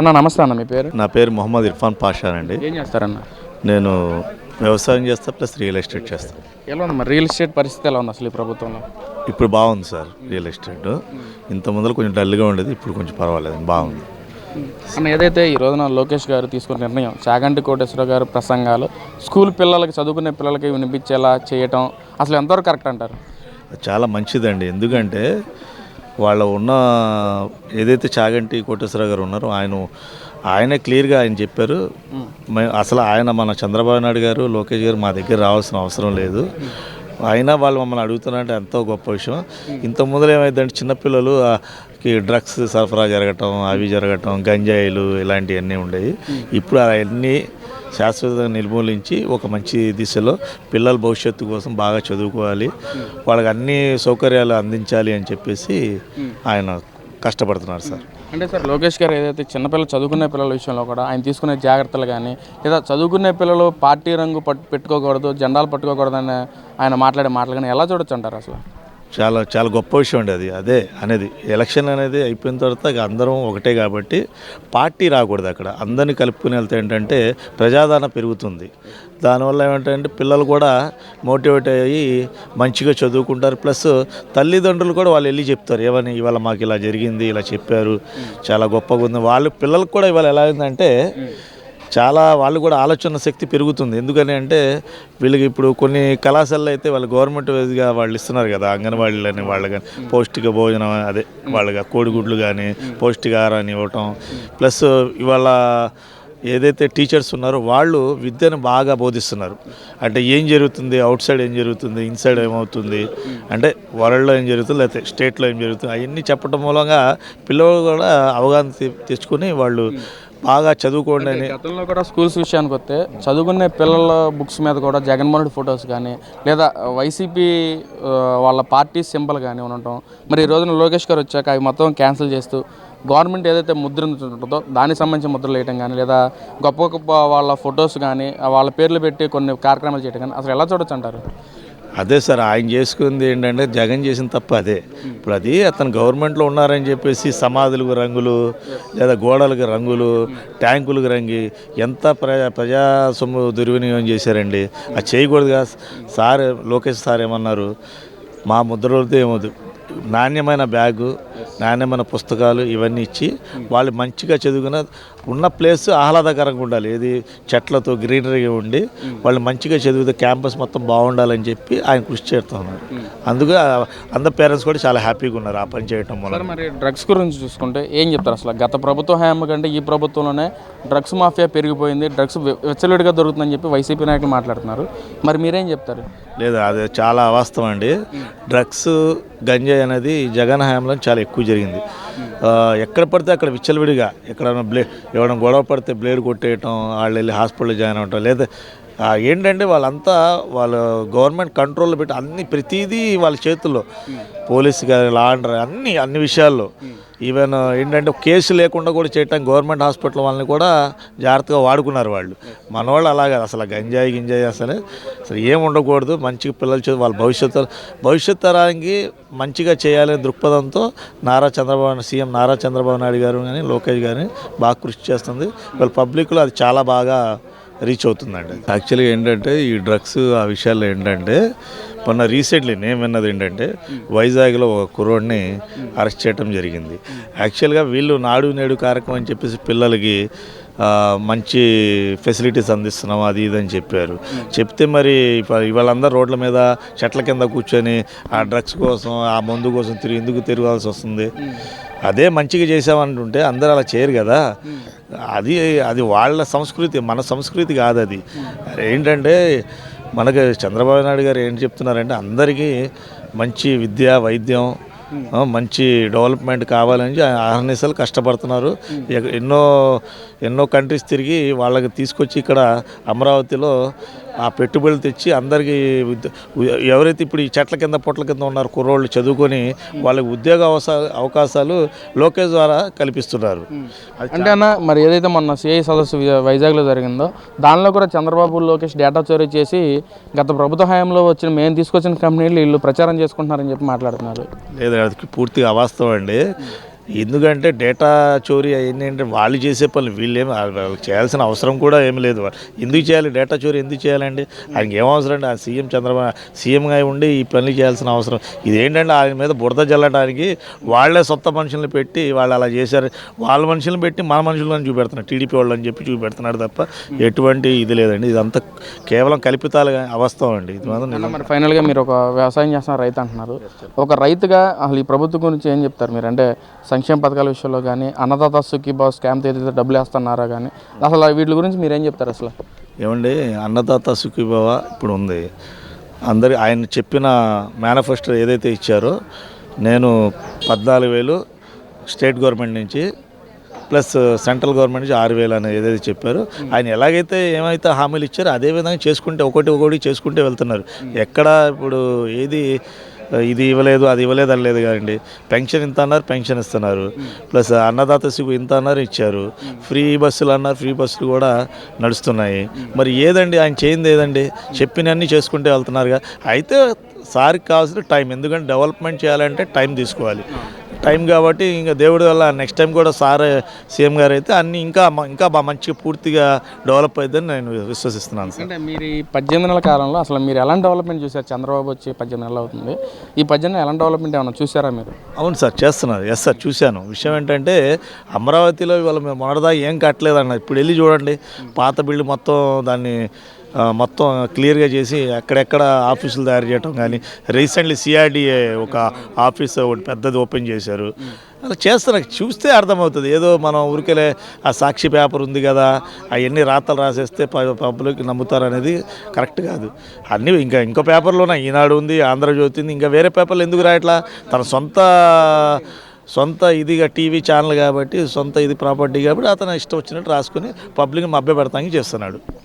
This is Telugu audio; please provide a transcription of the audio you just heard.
అన్న నమస్తే అన్న మీ పేరు? నా పేరు మొహమ్మద్ ఇర్ఫాన్ పాషా అండి. ఏం చేస్తారన్న? నేను వ్యవసాయం చేస్తా ప్లస్ రియల్ ఎస్టేట్ చేస్తాను ఎలా ఉంది మరి రియల్ ఎస్టేట్ పరిస్థితి ఎలా ఉంది అసలు ఈ ప్రభుత్వంలో? ఇప్పుడు బాగుంది సార్ రియల్ ఎస్టేట్. ఇంత ముందర కొంచెం డల్గా ఉండేది ఇప్పుడు కొంచెం పర్వాలేదు బాగుంది. అన్న ఏదైతే ఈ రోజున లోకేష్ గారు తీసుకున్న నిర్ణయం చాగంటి కోటేశ్వర గారు ప్రసంగాలు స్కూల్ పిల్లలకి చదువుకునే పిల్లలకి వినిపించేలా చేయటం అసలు ఎంతవరకు కరెక్ట్ అంటారు? చాలా మంచిదండి. ఎందుకంటే వాళ్ళ ఉన్న ఏదైతే చాగంటి కోటేశ్వరరావు గారు ఉన్నారో ఆయన ఆయనే క్లియర్గా ఆయన చెప్పారు. అసలు ఆయన మన చంద్రబాబు నాయుడు గారు లోకేష్ గారు మా దగ్గర రావాల్సిన అవసరం లేదు. అయినా వాళ్ళు మమ్మల్ని అడుగుతున్నారంటే ఎంతో గొప్ప విషయం. ఇంత ముందర ఏమైందంటే చిన్నపిల్లలు కి డ్రగ్స్ సరఫరా జరగటం అవి జరగటం గంజాయిలు ఇలాంటివన్నీ ఉండేవి. ఇప్పుడు అవన్నీ శాశ్వతంగా నిర్మూలించి ఒక మంచి దిశలో పిల్లల భవిష్యత్తు కోసం బాగా చదువుకోవాలి. వాళ్ళకి అన్ని సౌకర్యాలు అందించాలి అని చెప్పేసి ఆయన కష్టపడుతున్నారు సార్. అంటే సార్ లోకేష్ గారు ఏదైతే చిన్నపిల్లలు చదువుకునే పిల్లల విషయంలో కూడా ఆయన తీసుకునే జాగ్రత్తలు కానీ లేదా చదువుకునే పిల్లలు పార్టీ రంగు పట్టు పెట్టుకోకూడదు జెండాలు పట్టుకోకూడదని ఆయన మాట్లాడే మాటలు కానీ ఎలా చూడొచ్చు అంటారు అసలు? చాలా చాలా గొప్ప విషయం అండి అది. అదే అనేది ఎలక్షన్ అనేది అయిపోయిన తర్వాత అందరం ఒకటే కాబట్టి పార్టీ రాకూడదు అక్కడ. అందరిని కలుపుకుని వెళ్తే ఏంటంటే ప్రజాదరణ పెరుగుతుంది. దానివల్ల ఏమంటే పిల్లలు కూడా మోటివేట్ అయ్యి మంచిగా చదువుకుంటారు. ప్లస్ తల్లిదండ్రులు కూడా వాళ్ళు వెళ్ళి చెప్తారు ఏమని ఇవాళ మాకు ఇలా జరిగింది ఇలా చెప్పారు చాలా గొప్పగా ఉంది. వాళ్ళు పిల్లలకు కూడా ఇవాళ ఎలా అయిందంటే చాలా వాళ్ళు కూడా ఆలోచన శక్తి పెరుగుతుంది. ఎందుకని అంటే వీళ్ళకి ఇప్పుడు కొన్ని కళాశాలలో అయితే వాళ్ళు గవర్నమెంట్ వేదిగా వాళ్ళు ఇస్తున్నారు కదా అంగన్వాడీలని వాళ్ళు కానీ పౌష్టిక భోజనం అదే వాళ్ళకి కోడిగుడ్లు కానీ పౌష్టికాహారాన్ని ఇవ్వటం. ప్లస్ ఇవాళ ఏదైతే టీచర్స్ ఉన్నారో వాళ్ళు విద్యను బాగా బోధిస్తున్నారు. అంటే ఏం జరుగుతుంది? అవుట్ సైడ్ ఏం జరుగుతుంది? ఇన్సైడ్ ఏమవుతుంది? అంటే వరల్డ్లో ఏం జరుగుతుంది? లేకపోతే స్టేట్లో ఏం జరుగుతుంది? అవన్నీ చెప్పడం మూలంగా పిల్లలు కూడా అవగాహన తెచ్చుకుని తెచ్చుకొని వాళ్ళు బాగా చదువుకోండి అని గతంలో కూడా స్కూల్స్ విషయానికి వస్తే చదువుకునే పిల్లల బుక్స్ మీద కూడా జగన్మోహన్ రెడ్డి ఫొటోస్ కానీ లేదా వైసీపీ వాళ్ళ పార్టీ సింబల్ కానీ ఉండటం. మరి ఈ రోజున లోకేష్ గారు వచ్చాక అవి మొత్తం క్యాన్సిల్ చేస్తూ గవర్నమెంట్ ఏదైతే ముద్రించుంటుందో దానికి సంబంధించిన ముద్రలు వేయటం కానీ లేదా గొప్ప గొప్ప వాళ్ళ ఫొటోస్ కానీ వాళ్ళ పేర్లు పెట్టి కొన్ని కార్యక్రమాలు చేయటం కానీ అసలు ఎలా చూడొచ్చు అంటారు? అదే సార్ ఆయన చేసుకుంది ఏంటంటే జగన్ చేసిన తప్పు అదే. ఇప్పుడు అది అతను గవర్నమెంట్లో ఉన్నారని చెప్పేసి సమాధులకు రంగులు లేదా గోడలకు రంగులు ట్యాంకులకు రంగి ఎంత ప్రజా ప్రజా సొమ్ము దుర్వినియోగం చేశారండి. అది చేయకూడదుగా. సార్ లోకేష్ సార్ ఏమన్నారు? మా ముద్రలతో ఏమవుతుంది నాణ్యమైన బ్యాగు నాణ్యమైన పుస్తకాలు ఇవన్నీ ఇచ్చి వాళ్ళు మంచిగా చదువుకున్న ఉన్న ప్లేస్ ఆహ్లాదకరంగా ఉండాలి. ఏది చెట్లతో గ్రీనరీగా ఉండి వాళ్ళు మంచిగా చదివితే క్యాంపస్ మొత్తం బాగుండాలని చెప్పి ఆయన కృషి చేస్తున్నారు అందుకే అందరు పేరెంట్స్ కూడా చాలా హ్యాపీగా ఉన్నారు ఆ పని చేయటం వల్ల. మరి డ్రగ్స్ గురించి చూసుకుంటే ఏం చెప్తారు అసలు? గత ప్రభుత్వ హయాం కంటే ఈ ప్రభుత్వంలోనే డ్రగ్స్ మాఫియా పెరిగిపోయింది డ్రగ్స్ విచ్చలవిడిగా దొరుకుతుందని చెప్పి వైసీపీ నాయకులు మాట్లాడుతున్నారు. మరి మీరేం చెప్తారు? లేదు అది చాలా అవాస్తవం అండి. డ్రగ్స్ గంజాయి అనేది జగన్ హయాంలో చాలా ఎక్కువ జరిగింది. ఎక్కడ పడితే అక్కడ విచ్చలవిడిగా ఎక్కడైనా బ్లే ఎవరైనా గొడవ పడితే బ్లేడ్ కొట్టేయటం వాళ్ళు వెళ్ళి హాస్పిటల్లో జాయిన్ అవ్వటం లేదా ఏంటంటే వాళ్ళంతా వాళ్ళు గవర్నమెంట్ కంట్రోల్లో పెట్టి అన్ని ప్రతిదీ వాళ్ళ చేతుల్లో. పోలీస్ కానీ లా అండర్ అన్ని అన్ని విషయాల్లో. ఈవెన్ ఏంటంటే కేసు లేకుండా కూడా చేయటం గవర్నమెంట్ హాస్పిటల్ వాళ్ళని కూడా జాగ్రత్తగా వాడుకున్నారు వాళ్ళు. మన వాళ్ళు అలాగే అసలు గంజాయి గింజాయి అసలు అసలు ఏం ఉండకూడదు. మంచిగా పిల్లలు చదువు వాళ్ళ భవిష్యత్తు భవిష్యత్ తరానికి మంచిగా చేయాలనే దృక్పథంతో నారా చంద్రబాబు సీఎం నారా చంద్రబాబు నాయుడు గారు కానీ లోకేష్ గారిని బాగా కృషి చేస్తుంది. వాళ్ళ పబ్లిక్లో అది చాలా బాగా రీచ్ అవుతుందండి. యాక్చువల్గా ఏంటంటే ఈ డ్రగ్స్ ఆ విషయాల్లో ఏంటంటే మొన్న రీసెంట్లీ నేను విన్నది ఏంటంటే వైజాగ్లో ఒక కుర్రోడిని అరెస్ట్ చేయడం జరిగింది. యాక్చువల్గా వీళ్ళు నాడు నేడు కార్యక్రమం అని చెప్పేసి పిల్లలకి మంచి ఫెసిలిటీస్ అందిస్తున్నాం అది ఇది అని చెప్పారు. చెప్తే మరి ఇవాళందరూ రోడ్ల మీద చెట్ల కింద కూర్చొని ఆ డ్రగ్స్ కోసం ఆ మందు కోసం తిరిగి ఎందుకు తిరగాల్సి వస్తుంది? అదే మంచిగా చేసామంటుంటే అందరూ అలా చేయరు కదా. అది అది వాళ్ళ సంస్కృతి మన సంస్కృతి కాదు అది. ఏంటంటే మనకి చంద్రబాబు నాయుడు గారు ఏం చెప్తున్నారంటే అందరికీ మంచి విద్య వైద్యం మంచి డెవలప్మెంట్ కావాలని ఆహర్నిశలు కష్టపడుతున్నారు. ఎన్నో ఎన్నో కంట్రీస్ తిరిగి వాళ్ళకి తీసుకొచ్చి ఇక్కడ అమరావతిలో ఆ పెట్టుబడులు తెచ్చి అందరికీ ఎవరైతే ఇప్పుడు ఈ చెట్ల కింద పొట్ల కింద ఉన్నారు కుర్రోళ్ళు చదువుకొని వాళ్ళకి ఉద్యోగ అవకాశాలు లోకేష్ ద్వారా కల్పిస్తున్నారు. అంటే అన్న మరి ఏదైతే మొన్న సిఐ సదస్సు వైజాగ్లో జరిగిందో దానిలో కూడా చంద్రబాబు లోకేష్ డేటా చోరీ చేసి గత ప్రభుత్వ హయాంలో వచ్చిన మేము తీసుకొచ్చిన కంపెనీలు వీళ్ళు ప్రచారం చేసుకుంటున్నారని చెప్పి మాట్లాడుతున్నారు. లేదు అది పూర్తిగా అవాస్తవం అండి. ఎందుకంటే డేటా చోరీ అవన్నీ అంటే వాళ్ళు చేసే పనులు వీళ్ళేమి చేయాల్సిన అవసరం కూడా ఏమి లేదు. ఎందుకు చేయాలి? డేటా చోరీ ఎందుకు చేయాలండి? ఆయనకి ఏం అవసరం అండి? ఆ సీఎం చంద్రబాబు సీఎంగా ఉండి ఈ పనులు చేయాల్సిన అవసరం. ఇదేంటంటే ఆయన మీద బురద జల్లడానికి వాళ్ళే సొంత మనుషుల్ని పెట్టి వాళ్ళు అలా చేశారు. వాళ్ళ మనుషులను పెట్టి మన మనుషులను చూపెడుతున్నారు. టీడీపీ వాళ్ళు అని చెప్పి చూపెడుతున్నాడు తప్ప ఎటువంటి ఇది లేదండి. ఇదంతా కేవలం కల్పితాలుగా అవస్థం అండి. ఇది మాత్రం. మరి ఫైనల్గా మీరు ఒక వ్యవసాయం చేస్తున్న రైతు అంటున్నారు. ఒక రైతుగా అసలు ఈ ప్రభుత్వం గురించి ఏం చెప్తారు మీరు? అంటే సంక్షేమ పథకాల విషయంలో కానీ అన్నదాత సుఖీబా స్కామ్ ఏదైతే డబ్బులు వేస్తున్నారా కానీ అసలు వీటి గురించి మీరేం చెప్తారు అసలు? ఏమండి అన్నదాత సుఖీభావ ఇప్పుడు ఉంది. అందరి ఆయన చెప్పిన మేనిఫెస్టో ఏదైతే ఇచ్చారో నేను పద్నాలుగు వేలు స్టేట్ గవర్నమెంట్ నుంచి ప్లస్ సెంట్రల్ గవర్నమెంట్ నుంచి ఆరు వేలు అనేది ఏదైతే చెప్పారు ఆయన ఎలాగైతే ఏమైతే హామీలు ఇచ్చారో అదే విధంగా చేసుకుంటే ఒకటి ఒకటి చేసుకుంటే వెళ్తున్నారు. ఎక్కడ ఇప్పుడు ఏది ఇది ఇవ్వలేదు అది ఇవ్వలేదు అనలేదు లేదు పెన్షన్ ఇంత అన్నారు పెన్షన్ ఇస్తున్నారు. ప్లస్ అన్నదాత సిగు ఇంత అన్నారు ఇచ్చారు. ఫ్రీ బస్సులు అన్నారు ఫ్రీ బస్సులు కూడా నడుస్తున్నాయి. మరి ఏదండి ఆయన చేయింది ఏదండి? చెప్పినన్ని చేసుకుంటే వెళ్తున్నారుగా. అయితే సార్కి కావాల్సిన టైం ఎందుకంటే డెవలప్మెంట్ చేయాలంటే టైం తీసుకోవాలి. టైం కాబట్టి ఇంకా దేవుడి వల్ల నెక్స్ట్ టైం కూడా సార్ సీఎం గారు అయితే అన్ని ఇంకా ఇంకా బాగా మంచిగా పూర్తిగా డెవలప్ అవుతుందని నేను విశ్వసిస్తున్నాను సార్. అంటే మీరు ఈ పద్దెనిమిది నెలల కాలంలో అసలు మీరు ఎలాంటి డెవలప్మెంట్ చూసారు చంద్రబాబు వచ్చి పద్దెనిమిది నెలలు అవుతుంది. ఈ పద్దెనిమిది నెలలు ఎలాంటి డెవలప్మెంట్ ఏమన్నా చూసారా మీరు? అవును సార్ చేస్తున్నారు. ఎస్ సార్ చూశాను. విషయం ఏంటంటే అమరావతిలో ఇవాళ మేము మొన్నటిదా ఏం కట్టలేదన్న ఇప్పుడు వెళ్ళి చూడండి. పాత బిల్డ్ మొత్తం దాన్ని మొత్తం క్లియర్గా చేసి ఎక్కడెక్కడ ఆఫీసులు తయారు చేయటం కానీ రీసెంట్లీ సిఆర్డిఏ ఒక ఆఫీస్ ఒకటి పెద్దది ఓపెన్ చేశారు. అలా చేస్తున్నా చూస్తే అర్థమవుతుంది. ఏదో మనం ఊరికెళ్ళే ఆ సాక్షి పేపర్ ఉంది కదా అవన్నీ రాతలు రాసేస్తే ప- పబ్లిక్ నమ్ముతారు అనేది కరెక్ట్ కాదు. అన్నీ ఇంకా ఇంకో పేపర్లోనే ఈనాడు ఉంది ఆంధ్రజ్యోతి ఉంది ఇంకా వేరే పేపర్లు ఎందుకు రాయట్లా తన సొంత సొంత ఇదిగా టీవీ ఛానల్ కాబట్టి సొంత ఇది ప్రాపర్టీ కాబట్టి అతను ఇష్టం వచ్చినట్టు రాసుకుని పబ్లిక్ మభ్య పెడతానికి చేస్తున్నాడు.